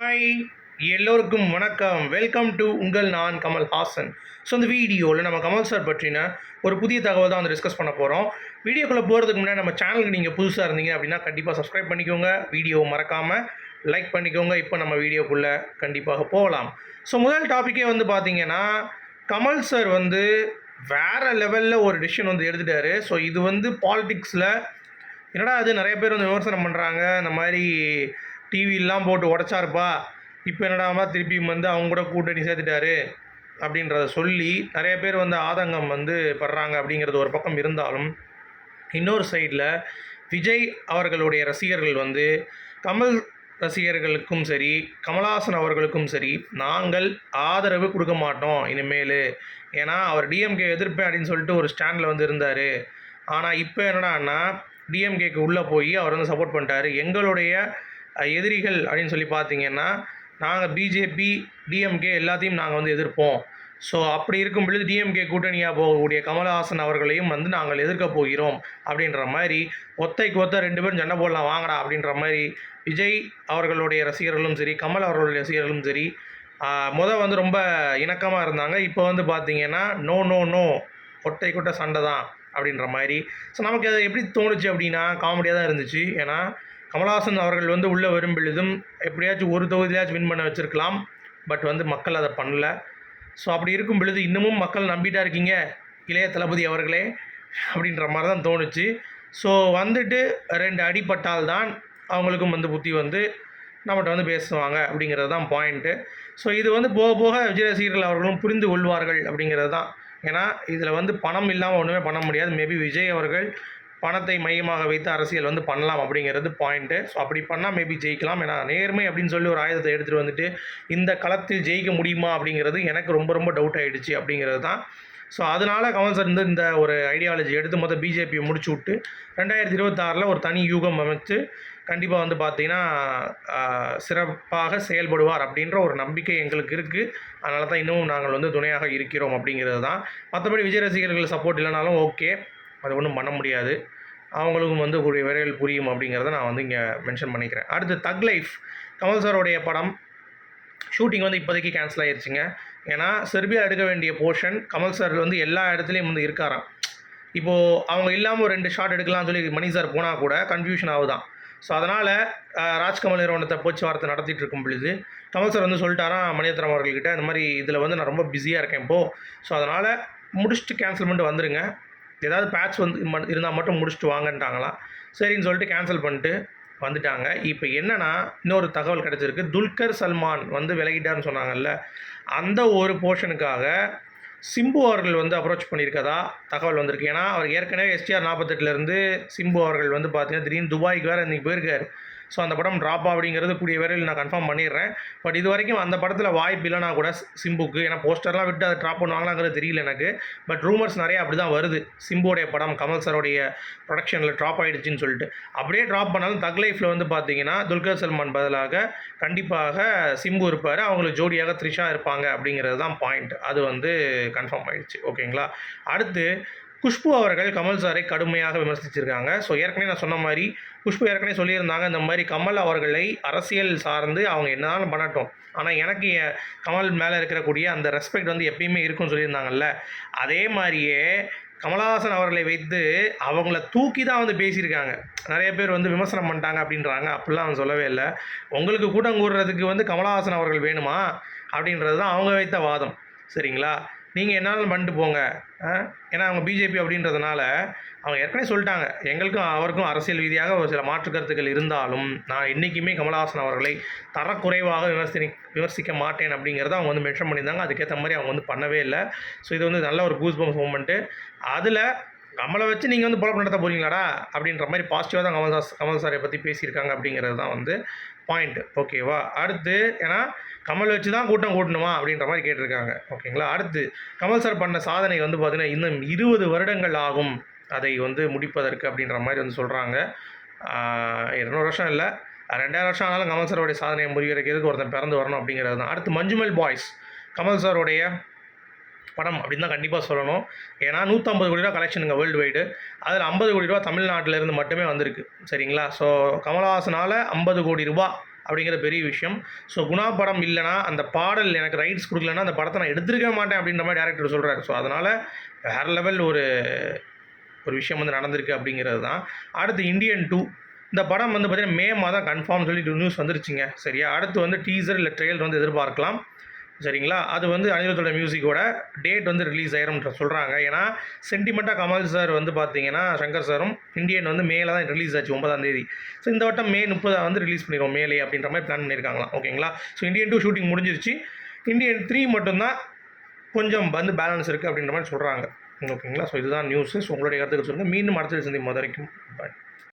Hi எல்லோருக்கும் வணக்கம். Welcome to உங்கள் நான் கமல் ஹாசன். ஸோ இந்த வீடியோவில் நம்ம கமல் சார் பற்றின ஒரு புதிய தகவல் தான் வந்து டிஸ்கஸ் பண்ண போகிறோம் வீடியோக்குள்ளே போகிறதுக்கு முன்னாடி நம்ம சேனலுக்கு நீங்கள் புதுசாக இருந்தீங்க அப்படின்னா கண்டிப்பாக சப்ஸ்கிரைப் பண்ணிக்கோங்க. வீடியோ மறக்காமல் லைக் பண்ணிக்கோங்க. இப்போ நம்ம வீடியோக்குள்ளே கண்டிப்பாக போகலாம். ஸோ முதல் டாப்பிக்கே வந்து பார்த்தீங்கன்னா கமல் சார் வந்து வேறு லெவலில் ஒரு டிசிஷன் வந்து எடுத்துட்டாரு. ஸோ இது வந்து பாலிட்டிக்ஸில் என்னடா அது நிறைய பேர் வந்து விமர்சனம் பண்ணுறாங்க இந்த மாதிரி டிவிலாம் போட்டு உடச்சாருப்பா. இப்போ என்னடாமா திருப்பி வந்து அவங்க கூட கூட்டணி சேர்த்துட்டாரு அப்படின்றத சொல்லி நிறைய பேர் வந்து ஆதங்கம் வந்து படுறாங்க அப்படிங்கிறது ஒரு பக்கம் இருந்தாலும் இன்னொரு சைடில் விஜய் அவர்களுடைய ரசிகர்கள் வந்து கமல் ரசிகர்களுக்கும் சரி கமல்ஹாசன் அவர்களுக்கும் சரி நாங்கள் ஆதரவு கொடுக்க மாட்டோம் இனிமேல். ஏன்னா அவர் டிஎம்கே எதிர்ப்பேன் அப்படின்னு சொல்லிட்டு ஒரு ஸ்டாண்டில் வந்து இருந்தார். ஆனால் இப்போ என்னடான்னா டிஎம்கேக்கு உள்ளே போய் அவர் வந்து சப்போர்ட் பண்ணிட்டாரு. எங்களுடைய எதிரிகள் அப்படின்னு சொல்லி பார்த்தீங்கன்னா நாங்கள் பிஜேபி டிஎம்கே எல்லாத்தையும் நாங்கள் வந்து எதிர்ப்போம். ஸோ அப்படி இருக்கும் பொழுது டிஎம்கே கூட்டணியாக போகக்கூடிய கமலஹாசன் அவர்களையும் வந்து நாங்கள் எதிர்க்க போகிறோம் அப்படின்ற மாதிரி ஒத்தைக்கு ஒத்த ரெண்டு பேரும் சண்டை போடலாம் வாங்கடா அப்படின்ற மாதிரி விஜய் அவர்களுடைய ரசிகர்களும் சரி கமல் அவர்களுடைய ரசிகர்களும் சரி முதல் வந்து ரொம்ப இணக்கமாக இருந்தாங்க. இப்போ வந்து பார்த்திங்கன்னா நோ நோ நோ ஒட்டை கொட்டை சண்டை தான் அப்படின்ற மாதிரி. ஸோ நமக்கு அது எப்படி தோணுச்சு அப்படின்னா காமெடியாக தான் இருந்துச்சு. ஏன்னா கமல்ஹாசன் அவர்கள் வந்து உள்ளே வரும் பொழுதும் எப்படியாச்சும் ஒரு தொகுதியாச்சும் வின் பண்ண வச்சுருக்கலாம். பட் வந்து மக்கள் அதை பண்ணல. ஸோ அப்படி இருக்கும் பொழுது இன்னமும் மக்கள் நம்பிட்டா இருக்கீங்க இளைய தளபதி அவர்களே அப்படின்ற மாதிரி தான் தோணுச்சு. ஸோ வந்துட்டு ரெண்டு அடிப்பட்டால் தான் அவங்களுக்கும் வந்து புத்தி வந்து நம்மகிட்ட வந்து பேசுவாங்க அப்படிங்கிறது தான் பாயிண்ட்டு ஸோ இது வந்து போக போக விஜய் ரசிகர்கள் அவர்களும் புரிந்து கொள்வார்கள் அப்படிங்கிறது தான். ஏன்னா இதில் வந்து பணம் இல்லாமல் ஒன்றுமே பண்ண முடியாது. மேபி விஜய் அவர்கள் பணத்தை மையமாக வைத்து அரசியல் வந்து பண்ணலாம் அப்படிங்கிறது பாயிண்ட்டு ஸோ அப்படி பண்ணால் மேபி ஜெயிக்கலாம். ஏன்னா நேர்மை அப்படின்னு சொல்லி ஒரு ஆயுதத்தை எடுத்துகிட்டு வந்துட்டு இந்த களத்தில் ஜெயிக்க முடியுமா அப்படிங்கிறது எனக்கு ரொம்ப ரொம்ப டவுட் ஆகிடுச்சு அப்படிங்கிறது தான். ஸோ அதனால் கமல் சார் வந்து இந்த ஒரு ஐடியாலஜி எடுத்து மொத்தம் பிஜேபியை முடிச்சு விட்டு ரெண்டாயிரத்தி இருபத்தாறில் ஒரு தனி யூகம் அமைச்சு கண்டிப்பாக வந்து பார்த்திங்கன்னா சிறப்பாக செயல்படுவார் அப்படின்ற ஒரு நம்பிக்கை எங்களுக்கு இருக்குது அதனால தான் இன்னமும் நாங்கள் வந்து துணையாக இருக்கிறோம் அப்படிங்கிறது தான். மற்றபடி விஜய் ரசிகர்கள் சப்போர்ட் இல்லைனாலும் ஓகே அது ஒன்றும் பண்ண முடியாது. அவங்களுக்கும் வந்து கூடிய விரைவில் புரியும் அப்படிங்கிறத நான் வந்து இங்கே மென்ஷன் பண்ணிக்கிறேன். அடுத்து தக் லைஃப் கமல் சாரோடைய படம். ஷூட்டிங் வந்து இப்போதைக்கு கேன்சல் ஆகிருச்சுங்க ஏன்னா செர்பியா எடுக்க வேண்டிய போர்ஷன் கமல் சார் வந்து எல்லா இடத்துலையும் வந்து இருக்காராம். இப்போது அவங்க இல்லாமல் ஒரு ரெண்டு ஷாட் எடுக்கலாம்னு சொல்லி மணி சார் போனால் கூட கன்ஃபியூஷன் ஆகுதான் ஸோ அதனால் ராஜ்கமல் நிறுவனத்தை பேச்சுவார்த்தை நடத்திட்டு இருக்கும் பொழுது கமல் சார் வந்து சொல்லிட்டாராம் மணியத்திரம் அவர்கள்கிட்ட இந்த மாதிரி இதில் வந்து நான் ரொம்ப பிஸியாக இருக்கேன் இப்போது ஸோ அதனால் முடிச்சுட்டு கேன்சல் பண்ணிட்டு வந்துடுங்க ஏதாவது பேட்ச் வந்து இருந்தால் மட்டும் முடிச்சுட்டு வாங்கன்ட்டாங்களாம் சரின்னு சொல்லிட்டு கேன்சல் பண்ணிட்டு வந்துட்டாங்க. இப்போ என்னென்னா இன்னொரு தகவல் கிடச்சிருக்கு. துல்கர் சல்மான் வந்து விலகிட்டார்னு சொன்னாங்கல்ல. அந்த ஒரு போர்ஷனுக்காக சிம்பு அவர்கள் வந்து அப்ரோச் பண்ணியிருக்கதா தகவல் வந்திருக்கு. ஏன்னா அவர் ஏற்கனவே எஸ்டிஆர் நாற்பத்தெட்டுலேருந்து சிம்பு அவர்கள் வந்து பார்த்தீங்கன்னா திடீர்னு துபாய்க்கு வேறு இன்றைக்கி போயிருக்கார். ஸோ அந்த படம் ட்ராப் அப்படிங்கிறது கூடிய வரையில் நான் கன்ஃபார்ம் பண்ணிடுறேன். பட் இது வரைக்கும் அந்த படத்தில் வாய்ப்பு இல்லைனா கூட சிம்புக்கு. ஏன்னா போஸ்டர்லாம் விட்டு அதை ட்ராப் பண்ணுவாங்களாங்கிறது தெரியல எனக்கு. பட் ரூமர்ஸ் நிறைய அப்படி தான் வருது. சிம்புவோடைய படம் கமல் சாரோடைய ப்ரொடக்ஷனில் ட்ராப் ஆகிடுச்சின்னு சொல்லிட்டு. அப்படியே ட்ராப் பண்ணாலும் தக் லைஃப்பில் வந்து பார்த்தீங்கன்னா துல்கர் சல்மான் பதிலாக கண்டிப்பாக சிம்பு இருப்பார். அவங்களுக்கு ஜோடியாக த்ரிஷா இருப்பாங்க அப்படிங்கிறது தான் பாயிண்ட் அது வந்து கன்ஃபார்ம் ஆகிடுச்சு ஓகேங்களா அடுத்து குஷ்பு அவர்கள் கமல் சாரை கடுமையாக விமர்சிச்சிருக்காங்க. ஸோ ஏற்கனவே நான் சொன்ன மாதிரி குஷ்பு ஏற்கனவே சொல்லியிருந்தாங்க இந்த மாதிரி கமல் அவர்களை அரசியல் சார்ந்து அவங்க என்னதான் பண்ணட்டும். ஆனால் எனக்கு கமல் மேலே இருக்கக்கூடிய அந்த ரெஸ்பெக்ட் வந்து எப்பயுமே இருக்கும்னு சொல்லியிருந்தாங்கல்ல. அதே மாதிரியே கமலஹாசன் அவர்களை வைத்து அவங்கள தூக்கி தான் வந்து பேசியிருக்காங்க. நிறைய பேர் வந்து விமர்சனம் பண்ணிட்டாங்க அப்படின்றாங்க. அப்படிலாம் அவன் சொல்லவே இல்லை. உங்களுக்கு கூட்டம் கூடுறதுக்கு வந்து கமலஹாசன் அவர்கள் வேணுமா? அப்படின்றது தான் அவங்க வைத்த வாதம். சரிங்களா? நீங்கள் என்னாலும் பண்ணிட்டு போங்க. ஏன்னா அவங்க பிஜேபி அப்படின்றதுனால அவங்க ஏற்கனவே சொல்லிட்டாங்க. எங்களுக்கும் அவருக்கும் அரசியல் ரீதியாக ஒரு சில மாற்று கருத்துக்கள் இருந்தாலும் நான் என்றைக்குமே கமலஹாசன் அவர்களை தரக்குறைவாக விமர்சி விமர்சிக்க மாட்டேன் அப்படிங்கிறத அவங்க வந்து மென்ஷன் பண்ணியிருந்தாங்க. அதுக்கேற்ற மாதிரி அவங்க வந்து பண்ணவே இல்லை. ஸோ இது வந்து நல்ல ஒரு கூஸ் பம்ஸ் மூமெண்ட்டு அதில் கமலை வச்சு நீங்கள் வந்து பொழப்பு நடத்த போகிறீங்களாடா அப்படின்ற மாதிரி பாசிட்டிவாக தான் கமல் சார் கமல் சாரை பற்றி பேசியிருக்காங்க அப்படிங்கிறது தான் வந்து பாயிண்ட் ஓகேவா அடுத்து ஏன்னா கமல் வச்சு தான் கூட்டம் கூட்டணுமா அப்படின்ற மாதிரி கேட்டிருக்காங்க. ஓகேங்களா அடுத்து கமல் சார் பண்ண சாதனை வந்து பார்த்திங்கன்னா இன்னும் இருபது வருடங்கள் ஆகும் அதை வந்து முடிப்பதற்கு அப்படின்ற மாதிரி வந்து சொல்கிறாங்க இருநூறு வருஷம் இல்லை. ரெண்டாயிரம் வருஷம் ஆனாலும் கமல் சாரோடைய சாதனையை முறியடிக்கிறதுக்கு ஒருத்தன் பிறந்து வரணும் அப்படிங்கிறது தான். அடுத்து மஞ்சுமல் பாய்ஸ். கமல் சாரோடைய படம் அப்படின்னு தான் கண்டிப்பாக சொல்லணும். ஏன்னா நூற்றம்பது கோடி ரூபா கலெக்ஷனுங்க வேர்ல்டு வைடு அதில் ஐம்பது கோடி ரூபா தமிழ்நாட்டிலேருந்து மட்டுமே வந்திருக்கு. சரிங்களா? ஸோ கமலஹாசனால் ஐம்பது கோடி ரூபா அப்படிங்கிற பெரிய விஷயம். ஸோ குணா படம் இல்லைனா அந்த பாடல் எனக்கு ரைட்ஸ் கொடுக்கலன்னா அந்த படத்தை நான் எடுத்துருக்க மாட்டேன் அப்படின்ற மாதிரி டேரக்டர் சொல்கிறாரு ஸோ அதனால் வேறு லெவல் ஒரு ஒரு விஷயம் வந்து நடந்திருக்கு அப்படிங்கிறது தான். அடுத்து இந்தியன் டூ இந்த படம் வந்து பார்த்திங்கன்னா மே மாதம் கன்ஃபார்ம் சொல்லிட்டு நியூஸ் வந்துருச்சுங்க. சரியா? அடுத்து வந்து டீசர் இல்லை ட்ரெயில் வந்து எதிர்பார்க்கலாம். சரிங்களா? அது வந்து அனிருத்தோட மியூசிக்கோட டேட் வந்து ரிலீஸ் ஆயிரும்ன்ற சொல்கிறாங்க ஏன்னா சென்டிமெண்ட்டாக கமல் சார் வந்து பார்த்தீங்கன்னா சங்கர் சாரும் இந்தியன் வந்து மேலே தான் ரிலீஸ் ஆச்சு ஒன்பதாம் தேதி. ஸோ இந்த வட்டம் மே முப்பதாக வந்து ரிலீஸ் பண்ணிடுவோம் மேலே அப்படின்ற மாதிரி பிளான் பண்ணியிருக்காங்களாம் ஓகேங்களா ஸோ இந்தியன் டூ ஷூட்டிங் முடிஞ்சிருச்சு. இந்தியன் த்ரீ மட்டும்தான் கொஞ்சம் வந்து பேலன்ஸ் இருக்குது அப்படின்ற மாதிரி சொல்கிறாங்க ஓகேங்களா ஸோ இதுதான் நியூஸு ஸோ உங்களுடைய கருத்துக்கு சொல்லுங்கள் மீண்டும் அடுத்தது சந்தி மதுரைக்கும் பாய்